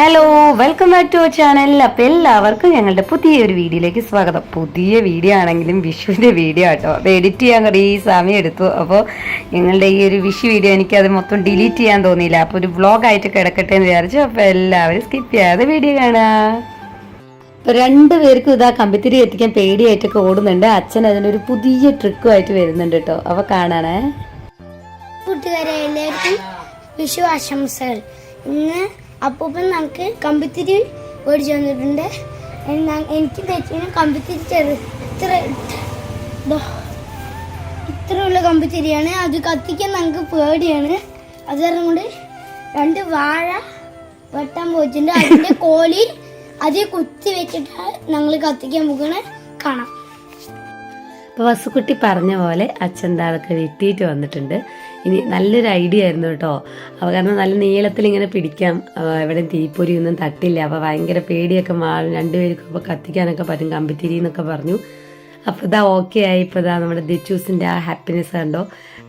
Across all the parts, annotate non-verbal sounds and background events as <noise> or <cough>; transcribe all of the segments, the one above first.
Hello welcome back to channel അപ്പോൾ എല്ലാവർക്കും ഞങ്ങളുടെ പുതിയൊരു വീഡിയോയിലേക്ക് സ്വാഗതം. പുതിയ വീഡിയോ ആണെങ്കിലും വിഷുവിന്റെ വീഡിയോ ആട്ടോ. അപ്പോൾ എഡിറ്റ് ചെയ്യാൻ കുറേ സമയം എടുത്തു. അപ്പോൾ ഞങ്ങളുടെ ഈ ഒരു വിഷു വീഡിയോ എനിക്ക് അത് മൊത്തം ഡിലീറ്റ് ചെയ്യാൻ തോന്നിയില്ല. അപ്പോൾ ഒരു വ്ളോഗായിട്ട് കിടക്കട്ടെ എന്ന് വിചാരിച്ചു. അപ്പോൾ എല്ലാവരും സ്കിപ്പ് ചെയ്യാതെ വീഡിയോ കാണാം. അപ്പോൾ രണ്ടുപേർക്കും ഇതാ കമ്പിത്തിരി എത്തിക്കാൻ പേടിയായിട്ടൊക്കെ ഓടുന്നുണ്ട്. അച്ഛൻ അതിനൊരു പുതിയ ട്രിക്കുമായിട്ട് വരുന്നുണ്ട് കേട്ടോ. അപ്പോൾ കാണാണേ. കൂട്ടുകാരെ എല്ലാവർക്കും വിഷു ആശംസകൾ. ഇന്ന് അപ്പൂപ്പൻ നമുക്ക് കമ്പിത്തിരി ഓടിച്ചു വന്നിട്ടുണ്ട്. എനിക്ക് തെറ്റിന് കമ്പിത്തിരി ചെറു ഇത്ര ഇത്രയുള്ള കമ്പിത്തിരിയാണ്. അത് കത്തിക്കാൻ നമുക്ക് പേടിയാണ്. അത് കാരണം കൊണ്ട് രണ്ട് വാഴ വെട്ടാൻ പോയിട്ടുണ്ട്. അതിന്റെ <laughs> കോലിൽ അത് കുത്തി വെച്ചിട്ട് ഞങ്ങൾ കത്തിക്കാൻ പോകണ കാണാം. അപ്പോൾ വസുക്കുട്ടി പറഞ്ഞ പോലെ അച്ഛൻ താളൊക്കെ വെട്ടിയിട്ട് വന്നിട്ടുണ്ട്. ഇനി നല്ലൊരു ഐഡിയ ആയിരുന്നു കേട്ടോ. അപ്പോൾ കാരണം നല്ല നീളത്തിൽ ഇങ്ങനെ പിടിക്കാം. എവിടെ തീപ്പൊരി ഒന്നും തട്ടില്ല. അപ്പോൾ ഭയങ്കര പേടിയൊക്കെ മാറും. രണ്ടുപേർക്കും അപ്പോൾ കത്തിക്കാനൊക്കെ പറ്റും. കമ്പിത്തിരി എന്നൊക്കെ പറഞ്ഞു. അപ്പോൾ ഇതാ ഓക്കെ ആയി. ഇപ്പോൾ ഇതാ നമ്മുടെ ദിച്ചൂസിന്റെ ആ ഹാപ്പിനെസ് കണ്ടോ?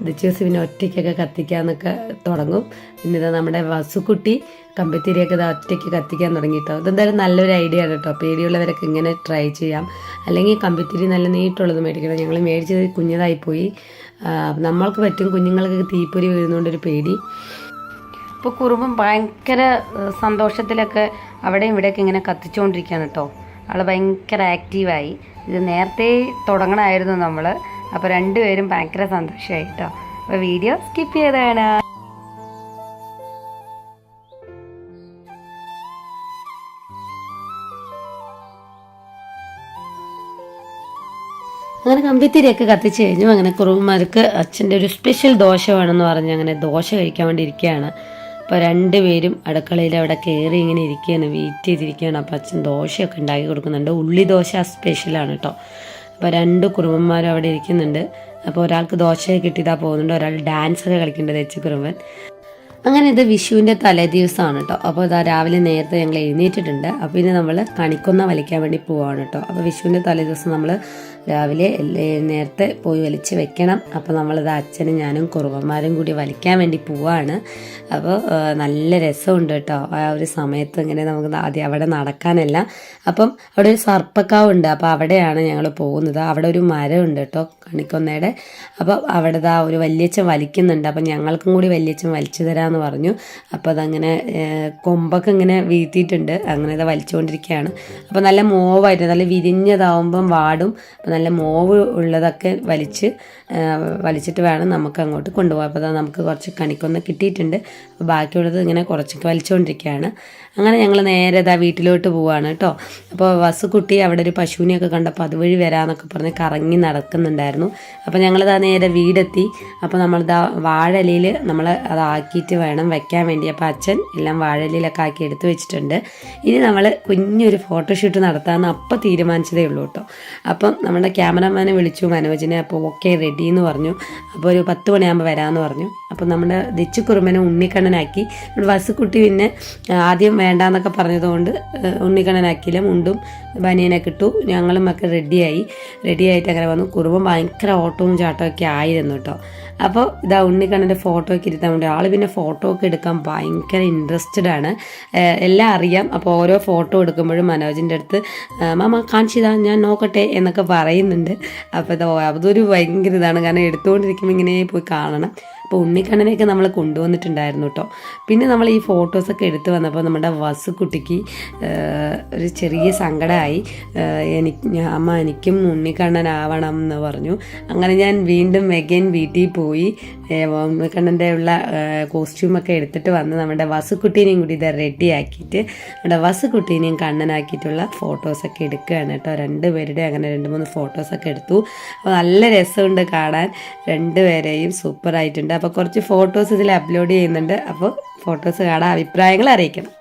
ദിച്ചൂസ് പിന്നെ ഒറ്റയ്ക്കൊക്കെ കത്തിക്കാന്നൊക്കെ തുടങ്ങും. പിന്നെ ഇതാ നമ്മുടെ വസുക്കുട്ടി കമ്പിത്തിരിയൊക്കെ ഇതാ ഒറ്റയ്ക്ക് കത്തിക്കാൻ തുടങ്ങി കേട്ടോ. ഇതെന്തായാലും നല്ലൊരു ഐഡിയ ആണ് കേട്ടോ. പേടിയുള്ളവരൊക്കെ ഇങ്ങനെ ട്രൈ ചെയ്യാം. അല്ലെങ്കിൽ കമ്പിത്തിരി നല്ല നീട്ടുള്ളത് മേടിക്കണം. ഞങ്ങൾ മേടിച്ചത് കുഞ്ഞതായിപ്പോയി. നമ്മൾക്ക് പറ്റും കുഞ്ഞുങ്ങൾക്ക് തീപ്പൊരി വരുന്നതുകൊണ്ടൊരു പേടി. ഇപ്പോൾ കുറുമ്പും ഭയങ്കര സന്തോഷത്തിലൊക്കെ അവിടെയും ഇവിടെയൊക്കെ ഇങ്ങനെ കത്തിച്ചുകൊണ്ടിരിക്കുകയാണ് കേട്ടോ ആൾ ഭയങ്കര ആക്റ്റീവായി. ഇത് നേരത്തെ തുടങ്ങണമായിരുന്നു നമ്മൾ അപ്പോൾ രണ്ടുപേരും ഭയങ്കര സന്തോഷമായി കേട്ടോ അപ്പോൾ വീഡിയോ സ്കിപ്പ് ചെയ്താണ് അങ്ങനെ കമ്പിത്തിരിയൊക്കെ കത്തിച്ച് കഴിഞ്ഞു. അങ്ങനെ കുറുമാർക്ക് അച്ഛന്റെ ഒരു സ്പെഷ്യൽ ദോശ വേണമെന്ന് പറഞ്ഞ്. അങ്ങനെ ദോശ കഴിക്കാൻ വേണ്ടി ഇരിക്കുകയാണ്. അപ്പോൾ രണ്ടുപേരും അടുക്കളയിൽ അവിടെ കയറി ഇങ്ങനെ ഇരിക്കുകയാണ്. വെയിറ്റ് ചെയ്തിരിക്കുകയാണ്. അപ്പോൾ അച്ഛൻ ദോശയൊക്കെ ഉണ്ടാക്കി കൊടുക്കുന്നുണ്ട്. ഉള്ളി ദോശ സ്പെഷ്യലാണ് കേട്ടോ. അപ്പോൾ രണ്ട് കുറുമ്പന്മാരും അവിടെ ഇരിക്കുന്നുണ്ട്. അപ്പോൾ ഒരാൾക്ക് ദോശ കിട്ടിയതാ പോകുന്നുണ്ട്. ഒരാൾ ഡാൻസ് ഒക്കെ കളിക്കേണ്ടത് എച്ച് കുറുമ്പൻ അങ്ങനെ ഇത് വിഷുവിന്റെ തലേ ദിവസമാണ് കേട്ടോ. അപ്പോൾ ഇതാ രാവിലെ നേരത്തെ ഞങ്ങൾ എഴുന്നേറ്റിട്ടുണ്ട്. അപ്പോൾ ഇനി നമ്മൾ കണിക്കൊന്ന വലിക്കാൻ വേണ്ടി പോവാണ് കേട്ടോ. അപ്പോൾ വിഷുവിന്റെ തലേ ദിവസം നമ്മൾ രാവിലെ നേരത്തെ പോയി വലിച്ച് വെക്കണം. അപ്പോൾ നമ്മളിത് അച്ഛനും ഞാനും കുറുവന്മാരും കൂടി വലിക്കാൻ വേണ്ടി പോവാണ്. അപ്പോൾ നല്ല രസമുണ്ട് കേട്ടോ. ആ ഒരു സമയത്ത് ഇങ്ങനെ നമുക്ക് ആദ്യം അവിടെ നടക്കാനല്ല. അപ്പം അവിടെ ഒരു സർപ്പക്കാവ് ഉണ്ട്. അപ്പോൾ അവിടെയാണ് ഞങ്ങൾ പോകുന്നത്. അവിടെ ഒരു മരം ഉണ്ട് കേട്ടോ കണിക്കൊന്നയുടെ. അപ്പോൾ അവിടെ ആ ഒരു വല്യച്ഛൻ വലിക്കുന്നുണ്ട്. അപ്പം ഞങ്ങൾക്കും കൂടി വല്യച്ഛൻ വലിച്ചു തരാമെന്ന് പറഞ്ഞു. അപ്പോൾ അതങ്ങനെ കൊമ്പൊക്കെ ഇങ്ങനെ വീഴ്ത്തിയിട്ടുണ്ട് അങ്ങനെ ഇത് വലിച്ചുകൊണ്ടിരിക്കുകയാണ്. അപ്പോൾ നല്ല മോവായിട്ട് നല്ല വിരിഞ്ഞതാവുമ്പം വാടും. നല്ല മോവ് ഉള്ളതൊക്കെ വലിച്ച് വലിച്ചിട്ട് വേണം നമുക്ക് അങ്ങോട്ട് കൊണ്ടുപോകാം അപ്പോൾ ദാ നമുക്ക് കുറച്ച് കണിക്കൊന്ന് കിട്ടിയിട്ടുണ്ട്. ബാക്കിയുള്ളത് ഇങ്ങനെ കുറച്ചൊക്കെ വലിച്ചുകൊണ്ടിരിക്കുകയാണ് അങ്ങനെ ഞങ്ങൾ നേരെ ഇതാ വീട്ടിലോട്ട് പോവുകയാണ് കേട്ടോ. അപ്പോൾ വസുക്കുട്ടി അവിടെ ഒരു പശുവിനെയൊക്കെ കണ്ടപ്പോൾ അതുവഴി വരാമെന്നൊക്കെ പറഞ്ഞ് കറങ്ങി നടക്കുന്നുണ്ടായിരുന്നു. അപ്പോൾ ഞങ്ങളിതാ നേരെ വീടെത്തി. അപ്പോൾ നമ്മളിതാ വാഴയിലയിൽ നമ്മൾ അതാക്കിയിട്ട് വേണം വെക്കാൻ വേണ്ടി. അപ്പോൾ അച്ഛൻ എല്ലാം വാഴയിലൊക്കെ ആക്കി എടുത്ത് വെച്ചിട്ടുണ്ട്. ഇനി നമ്മൾ കുഞ്ഞൊരു ഫോട്ടോഷൂട്ട് നടത്താമെന്ന് അപ്പോൾ തീരുമാനിച്ചതേ ഉള്ളൂ കേട്ടോ. അപ്പം നമ്മുടെ ക്യാമറമാനെ വിളിച്ചു മനോജിനെ അപ്പോൾ ഓക്കെ റെഡി എന്ന് പറഞ്ഞു. അപ്പോൾ ഒരു പത്ത് മണിയാകുമ്പോൾ വരാമെന്ന് പറഞ്ഞു. അപ്പോൾ നമ്മുടെ ദിച്ചു കുറുമ്പനെ ഉണ്ണിക്കണ്ണനാക്കി. നമ്മുടെ വസുക്കുട്ടി പിന്നെ ആദ്യം വേണ്ടാന്നൊക്കെ പറഞ്ഞതുകൊണ്ട് ഉണ്ണിക്കണ്ണനാക്കിയില്ല. മുണ്ടും ബനിയനൊക്കെ ഇട്ടു ഞങ്ങളും ഒക്കെ റെഡിയായി. റെഡിയായിട്ട് അങ്ങനെ വന്നു. കുറുമ്പം ഭയങ്കര ഓട്ടവും ചാട്ടവും ഒക്കെ ആയിരുന്നു കേട്ടോ. അപ്പോൾ ഇതാ ഉണ്ണിക്കണ്ണന്റെ ഫോട്ടോ ഒക്കെ ഇരുത്താൻ വേണ്ടി. ആൾ പിന്നെ ഫോട്ടോ ഒക്കെ എടുക്കാൻ ഭയങ്കര ഇൻട്രസ്റ്റഡ് ആണ്. എല്ലാം അറിയാം. അപ്പോൾ ഓരോ ഫോട്ടോ എടുക്കുമ്പോഴും മനോജിന്റെ അടുത്ത് മാമ കാണിച്ചിതാ ഞാൻ നോക്കട്ടെ എന്നൊക്കെ പറയുന്നുണ്ട്. അപ്പോൾ ഇതാ അതൊരു ഭയങ്കര ഇതാണ്. കാരണം എടുത്തുകൊണ്ടിരിക്കുമ്പോൾ ഇങ്ങനെ പോയി കാണണം. അപ്പോൾ ഉണ്ണിക്കണ്ണനെയൊക്കെ നമ്മൾ കൊണ്ടുവന്നിട്ടുണ്ടായിരുന്നു കേട്ടോ പിന്നെ നമ്മൾ ഈ ഫോട്ടോസൊക്കെ എടുത്തു വന്നപ്പോൾ നമ്മുടെ വസുക്കുട്ടിക്ക് ഒരു ചെറിയ സങ്കടമായി എനിക്ക് അമ്മ എനിക്കും ഉണ്ണിക്കണ്ണനാവണം എന്ന് പറഞ്ഞു. അങ്ങനെ ഞാൻ വീണ്ടും മെഗൻ വീട്ടിൽ പോയി. ഉണ്ണിക്കണ്ണന്റെ ഉള്ള കോസ്റ്റ്യൂമൊക്കെ എടുത്തിട്ട് വന്ന് നമ്മുടെ വസുക്കുട്ടീനെയും കൂടി ഇത് റെഡിയാക്കിയിട്ട് നമ്മുടെ വസുക്കുട്ടീനെയും കണ്ണനാക്കിയിട്ടുള്ള ഫോട്ടോസൊക്കെ എടുക്കുകയാണ് കേട്ടോ. രണ്ടുപേരുടെ അങ്ങനെ രണ്ട് മൂന്ന് ഫോട്ടോസൊക്കെ എടുത്തു. അപ്പോൾ നല്ല രസമുണ്ട് കാണാൻ. രണ്ടുപേരെയും സൂപ്പറായിട്ടുണ്ട്. അപ്പോൾ കുറച്ച് ഫോട്ടോസ് ഇതിൽ അപ്ലോഡ് ചെയ്യുന്നുണ്ട്. അപ്പോൾ ഫോട്ടോസ് കാണാൻ അഭിപ്രായങ്ങൾ അറിയിക്കണം.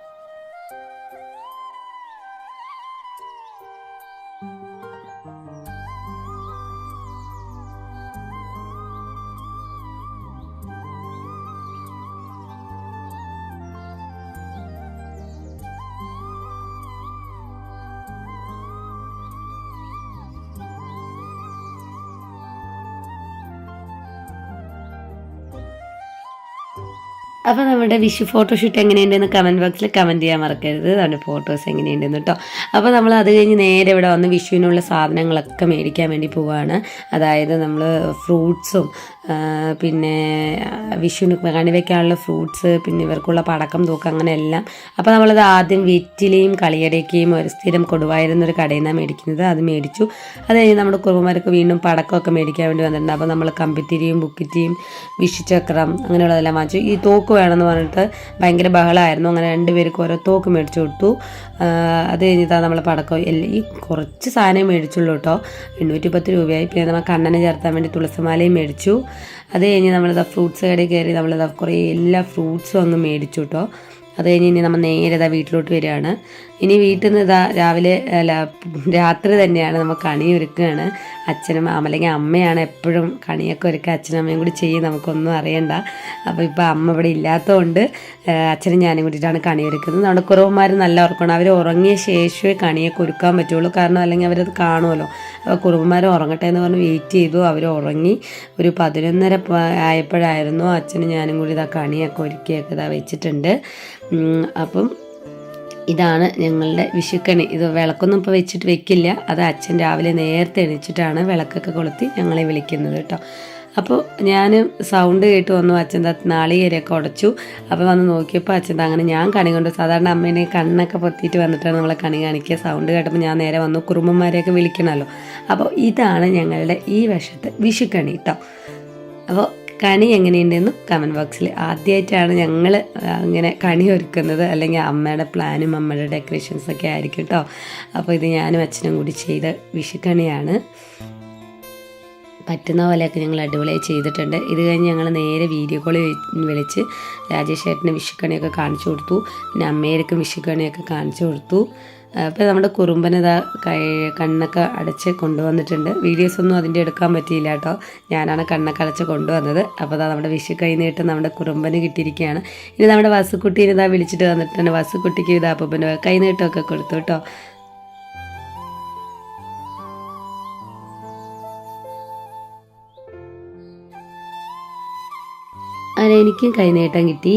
അപ്പോൾ നമ്മുടെ വിഷു ഫോട്ടോഷൂട്ട് എങ്ങനെയുണ്ടെന്ന് കമന്റ് ബോക്സിൽ കമന്റ് ചെയ്യാൻ മറക്കരുത്. നമ്മുടെ ഫോട്ടോസ് എങ്ങനെയുണ്ടെന്ന് കേട്ടോ അപ്പോൾ നമ്മൾ അത് കഴിഞ്ഞ് നേരെ ഇവിടെ വന്ന് വിഷുവിനുള്ള സാധനങ്ങളൊക്കെ മേടിക്കാൻ വേണ്ടി പോവുകയാണ് അതായത് നമ്മൾ ഫ്രൂട്ട്സും പിന്നെ വിഷുവിന് കണി വയ്ക്കാനുള്ള ഫ്രൂട്ട്സ് പിന്നെ ഇവർക്കുള്ള പടക്കം തൂക്കം അങ്ങനെ എല്ലാം. അപ്പോൾ നമ്മളത് ആദ്യം വെറ്റിലയും കളിയടയ്ക്കയും ഒരു സ്ഥിരം കൊടുവായിരുന്ന ഒരു കടയിൽ നിന്നാണ് മേടിക്കുന്നത്. അത് മേടിച്ചു. അത് കഴിഞ്ഞ് നമ്മുടെ കുറുമാർക്ക് വീണ്ടും പടക്കമൊക്കെ മേടിക്കാൻ വേണ്ടി വന്നിട്ടുണ്ട്. അപ്പോൾ നമ്മൾ കമ്പിത്തിരിയും ബുക്കിറ്റിയും വിഷുചക്രം അങ്ങനെയുള്ളതെല്ലാം വാങ്ങിച്ചു. ഈ തോക്ക് വേണമെന്ന് പറഞ്ഞിട്ട് ഭയങ്കര ബഹളമായിരുന്നു. അങ്ങനെ രണ്ടുപേർക്ക് ഓരോ തോക്ക് മേടിച്ചു കൊടുത്തു. അത് കഴിഞ്ഞിട്ടാണ് നമ്മൾ പടക്കം ഈ കുറച്ച് സാധനം മേടിച്ചുള്ളൂ കേട്ടോ. എണ്ണൂറ്റി പത്ത് രൂപയായി. പിന്നെ നമ്മൾ കണ്ണനെ ചേർത്താൻ വേണ്ടി തുളസിമാലയും മേടിച്ചു. അത് കഴിഞ്ഞ് നമ്മളിതാ ഫ്രൂട്ട്സ് കടയിൽ കയറി നമ്മളിതാ കുറേ എല്ലാ ഫ്രൂട്ട്സും അങ്ങ് മേടിച്ചു കേട്ടോ അത് കഴിഞ്ഞ് ഇനി നമ്മൾ നേരെ വീട്ടിലോട്ട് വരികയാണ്. ഇനി വീട്ടിൽ നിന്ന് ഇതാ രാവിലെ അല്ല രാത്രി തന്നെയാണ് നമ്മൾ കണി ഒരുക്കുകയാണ്. അച്ഛനും അല്ലെങ്കിൽ അമ്മയാണ് എപ്പോഴും കണിയൊക്കെ ഒരുക്കുക. അച്ഛനും അമ്മയും കൂടി ചെയ്യും നമുക്കൊന്നും അറിയണ്ട. അപ്പോൾ ഇപ്പോൾ അമ്മ ഇവിടെ ഇല്ലാത്തതുകൊണ്ട് അച്ഛനും ഞാനും കൂടിയിട്ടാണ് കണി ഒരുക്കുന്നത്. നമ്മുടെ കുറവന്മാർ നല്ല ഉറക്കണം അവർ ഉറങ്ങിയ ശേഷമേ കണിയൊക്കെ ഒരുക്കാൻ പറ്റുള്ളൂ. കാരണം അല്ലെങ്കിൽ അവരത് കാണുമല്ലോ. അപ്പോൾ കുറുവന്മാർ ഉറങ്ങട്ടെ എന്ന് പറഞ്ഞ് വെയിറ്റ് ചെയ്തു. അവർ ഉറങ്ങി. ഒരു പതിനൊന്നര ആയപ്പോഴായിരുന്നു അച്ഛനും ഞാനും കൂടി ഇതാ കണിയൊക്കെ ഒരുക്കിയൊക്കെ ഇതാ വെച്ചിട്ടുണ്ട്. അപ്പം ഇതാണ് ഞങ്ങളുടെ വിഷുക്കണി. ഇത് വിളക്കൊന്നും ഇപ്പോൾ വെച്ചിട്ട് വെക്കില്ല. അത് അച്ഛൻ രാവിലെ നേരത്തെ എണീച്ചിട്ടാണ് വിളക്കൊക്കെ കൊളുത്തി ഞങ്ങളെ വിളിക്കുന്നത് കേട്ടോ. അപ്പോൾ ഞാൻ സൗണ്ട് കേട്ട് വന്നു. അച്ഛൻ നാളികേരൊക്കെ ഉടച്ചു. അപ്പോൾ വന്ന് നോക്കിയപ്പോൾ അച്ഛൻ അങ്ങനെ ഞാൻ കണി കൊണ്ട്. സാധാരണ അമ്മേനെ കണ്ണൊക്കെ പൊത്തിയിട്ട് വന്നിട്ടാണ് നമ്മളെ കണി കാണിക്കുക. സൗണ്ട് കേട്ടപ്പോൾ ഞാൻ നേരെ വന്നു. കുറുമ്പന്മാരെയൊക്കെ വിളിക്കണമല്ലോ അപ്പോൾ ഇതാണ് ഞങ്ങളുടെ ഈ വശത്തെ വിഷുക്കണി കേട്ടോ. അപ്പോൾ കണി എങ്ങനെയുണ്ടെന്നും കമന്റ് ബോക്സിൽ ആദ്യമായിട്ടാണ് ഞങ്ങൾ ഇങ്ങനെ കണി ഒരുക്കുന്നത്. അല്ലെങ്കിൽ അമ്മയുടെ പ്ലാനും അമ്മയുടെ ഡെക്കറേഷൻസൊക്കെ ആയിരിക്കും കേട്ടോ അപ്പോൾ ഇത് ഞാനും അച്ഛനും കൂടി ചെയ്ത വിഷുക്കണിയാണ്. പറ്റുന്ന പോലെയൊക്കെ ഞങ്ങൾ അടിപൊളിയായി ചെയ്തിട്ടുണ്ട്. ഇത് കഴിഞ്ഞ് ഞങ്ങൾ നേരെ വീഡിയോ കോൾ വിളിച്ച് രാജേഷ് ഏട്ടന് വിഷുക്കണിയൊക്കെ കാണിച്ചു കൊടുത്തു. പിന്നെ അമ്മേർക്കും വിഷുക്കണിയൊക്കെ കാണിച്ചു കൊടുത്തു. അപ്പോൾ നമ്മുടെ കുറുമ്പനത കണ്ണൊക്കെ അടച്ച് കൊണ്ടുവന്നിട്ടുണ്ട്. വീഡിയോസ് ഒന്നും അതിന്റെ എടുക്കാൻ പറ്റിയില്ല കേട്ടോ. ഞാനാണ് കണ്ണൊക്കെ അടച്ച് കൊണ്ടുവന്നത്. അപ്പോൾ അതാ നമ്മുടെ വിഷു കഴിഞ്ഞിട്ട് നമ്മുടെ കുറുമ്പന് കിട്ടിയിരിക്കുകയാണ്. ഇനി നമ്മുടെ വസുക്കുട്ടീനെ ഇതാ വിളിച്ചിട്ട് വന്നിട്ടുണ്ട്. വസുക്കുട്ടിക്ക് ഇതാ അപ്പന്റെ കൈനീട്ടമൊക്കെ കൊടുത്തു കേട്ടോ. അങ്ങനെ എനിക്കും കൈനീട്ടം കിട്ടി.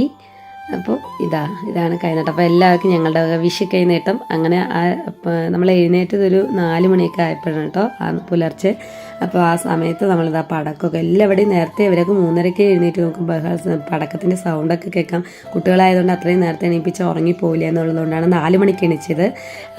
അപ്പോൾ ഇതാ ഇതാണ് കൈനീട്ടം അപ്പോൾ എല്ലാവർക്കും ഞങ്ങളുടെ വിഷ് കൈനീട്ടം. അങ്ങനെ നമ്മൾ എഴുന്നേറ്റത് ഒരു നാല് മണിയൊക്കെ ആയപ്പോഴാണ് കേട്ടോ ആ പുലർച്ചെ. അപ്പോൾ ആ സമയത്ത് നമ്മളിതാ പടക്കമൊക്കെ എല്ലാവരുടെയും നേരത്തെ ഇവരൊക്കെ മൂന്നരയ്ക്ക് എഴുന്നേറ്റ് നോക്കും ബഹള പടക്കത്തിന്റെ സൗണ്ടൊക്കെ കേൾക്കാം. കുട്ടികളായതുകൊണ്ട് അത്രയും നേരത്തെ എണീപ്പിച്ച് ഉറങ്ങിപ്പോയില്ല എന്നുള്ളതുകൊണ്ടാണ് നാല് മണിക്ക് എണീച്ചത്.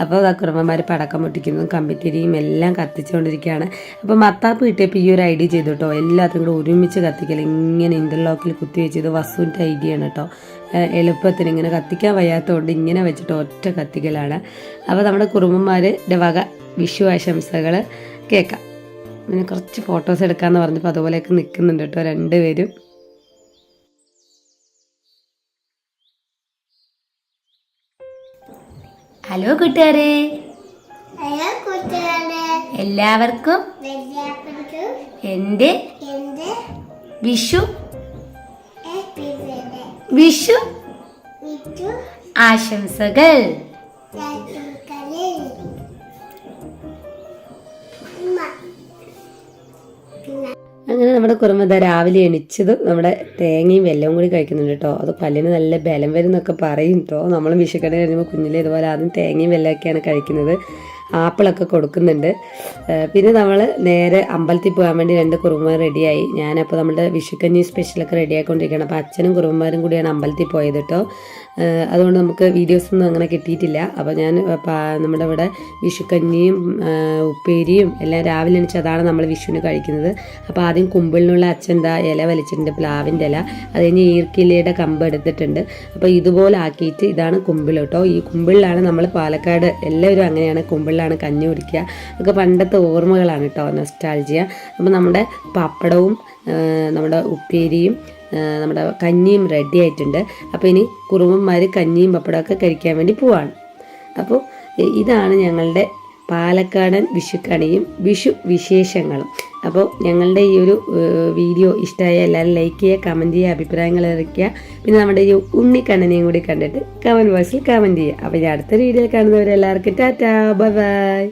അപ്പോൾ ആ കുടുംബന്മാർ പടക്കം പൊട്ടിക്കുന്നതും കമ്പിത്തിരിയും എല്ലാം കത്തിച്ചുകൊണ്ടിരിക്കുകയാണ്. അപ്പോൾ മത്താപ്പ് കിട്ടിയപ്പോൾ ഈ ഒരു ഐഡിയ ചെയ്തു കേട്ടോ എല്ലാത്തിനും കൂടെ ഒരുമിച്ച് കത്തിക്കൽ ഇങ്ങനെ ഇന്റർലോക്കിൽ കുത്തി വെച്ചത് വസുവിന്റെ ഐഡിയ ആണ് കേട്ടോ എളുപ്പത്തിന് ഇങ്ങനെ കത്തിക്കാൻ വയ്യാത്തതുകൊണ്ട് ഇങ്ങനെ വെച്ചിട്ട് ഒറ്റ കത്തിക്കലാണ്. അപ്പോൾ നമ്മുടെ കുറുമ്പന്മാരുടെ വക വിഷു ആശംസകൾ കേൾക്കാം പിന്നെ കുറച്ച് ഫോട്ടോസ് എടുക്കാമെന്ന് പറഞ്ഞപ്പോൾ അതുപോലെയൊക്കെ നിൽക്കുന്നുണ്ട് കേട്ടോ രണ്ടുപേരും. ഹലോ കൂട്ടുകാരെ. ഹലോ കൂട്ടുകാരെ. എല്ലാവർക്കും എന്റെ എന്റെ വിഷു വിഷു ആശംസകൾ. അങ്ങനെ നമ്മുടെ കുറുമത രാവിലെ എണിച്ചത് നമ്മുടെ തേങ്ങയും വെല്ലവും കൂടി കഴിക്കുന്നുണ്ട് കേട്ടോ അത് പല്ലിന് നല്ല ബലം വരും എന്നൊക്കെ പറയും കേട്ടോ നമ്മൾ വിഷുക്കണി കഴിയുമ്പോൾ കുഞ്ഞിലെ ഇതുപോലെ ആദ്യം തേങ്ങയും വെല്ലമൊക്കെയാണ് കഴിക്കുന്നത്. ആപ്പിളൊക്കെ കൊടുക്കുന്നുണ്ട്. പിന്നെ നമ്മൾ നേരെ അമ്പലത്തിൽ പോകാൻ വേണ്ടി രണ്ട് കുറുമ്പന്മാർ റെഡിയായി. ഞാനപ്പോൾ നമ്മുടെ വിഷുക്കഞ്ഞി സ്പെഷ്യലൊക്കെ റെഡിയായിക്കൊണ്ടിരിക്കുകയാണ് അപ്പോൾ അച്ഛനും കുറുമ്പാരും കൂടിയാണ് അമ്പലത്തിൽ പോയത് കേട്ടോ അതുകൊണ്ട് നമുക്ക് വീഡിയോസൊന്നും അങ്ങനെ കിട്ടിയിട്ടില്ല. അപ്പോൾ ഞാൻ നമ്മുടെ ഇവിടെ വിഷുക്കഞ്ഞിയും ഉപ്പേരിയും എല്ലാം രാവിലെ എണിച്ച് അതാണ് നമ്മൾ വിഷുവിന് കഴിക്കുന്നത്. അപ്പോൾ ആദ്യം കുമ്പിളിനുള്ള അച്ഛന്റെ ഇല വലിച്ചിട്ടുണ്ട് പ്ലാവിന്റെ ഇല. അത് കഴിഞ്ഞ് ഈർക്കിലയുടെ കമ്പ് എടുത്തിട്ടുണ്ട്. അപ്പോൾ ഇതുപോലെ ആക്കിയിട്ട് ഇതാണ് കുമ്പിൾ കേട്ടോ. ഈ കുമ്പിളിലാണ് നമ്മൾ പാലക്കാട് എല്ലാവരും അങ്ങനെയാണ് കുമ്പിളിലാണ് കഞ്ഞി കുടിക്കുക. ഒക്കെ പണ്ടത്തെ ഓർമ്മകളാണ് കേട്ടോ നൊസ്റ്റാൾജിയ അപ്പോൾ നമ്മുടെ പപ്പടവും നമ്മുടെ ഉപ്പേരിയും നമ്മുടെ കഞ്ഞിയും റെഡി ആയിട്ടുണ്ട്. അപ്പോൾ ഇനി കുറുമ്പന്മാർ കഞ്ഞിയും പപ്പടമൊക്കെ കഴിക്കാൻ വേണ്ടി പോവാണ്. അപ്പോൾ ഇതാണ് ഞങ്ങളുടെ പാലക്കാടൻ വിഷുക്കണിയും വിഷു വിശേഷങ്ങളും. അപ്പോൾ ഞങ്ങളുടെ ഈ ഒരു വീഡിയോ ഇഷ്ടമായ എല്ലാവരും ലൈക്ക് ചെയ്യുക കമന്റ് ചെയ്യുക അഭിപ്രായങ്ങൾ അറിയിക്കുക. പിന്നെ നമ്മുടെ ഈ ഉണ്ണിക്കണ്ണനെയും കൂടി കണ്ടിട്ട് കമന്റ് ബോക്സിൽ കമന്റ് ചെയ്യുക. അപ്പോൾ ഞാൻ അടുത്ത വീഡിയോ കാണുന്നവരെല്ലാവർക്കും ടാറ്റാ ബൈ.